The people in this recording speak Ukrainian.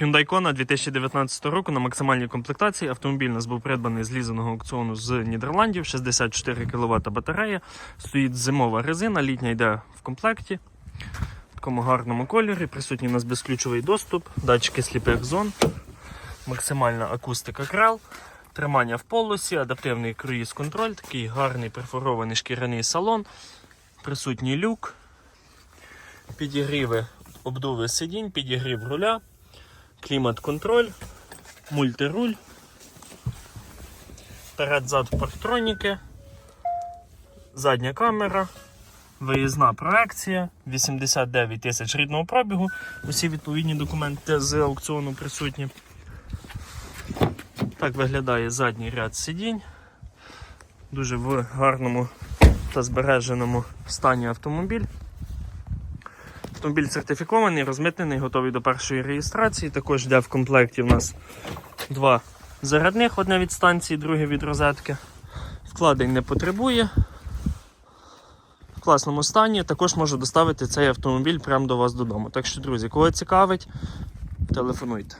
Hyundai Kona 2019 року на максимальній комплектації. Автомобіль у нас був придбаний з лізаного аукціону з Нідерландів, 64 кВт батарея, стоїть зимова резина, літня йде в комплекті. В такому гарному кольорі, присутній у нас безключовий доступ, датчики сліпих зон, максимальна акустика крел, тримання в полосі, адаптивний круїз-контроль, такий гарний перфорований шкіряний салон, присутній люк, підігріви обдуви сидінь, підігрів руля клімат-контроль, мультируль, перед-зад парктроніки, задня камера, виїзна проекція, 89 тисяч рідного пробігу. Усі відповідні документи з аукціону присутні. Так виглядає задній ряд сидінь. Дуже в гарному та збереженому стані автомобіль. Автомобіль сертифікований, розмитнений, готовий до першої реєстрації. Також йде в комплекті у нас два зарядних, одне від станції, друге від розетки. Вкладень не потребує. В класному стані. Також можу доставити цей автомобіль прямо до вас додому. Так що, друзі, кого цікавить, телефонуйте.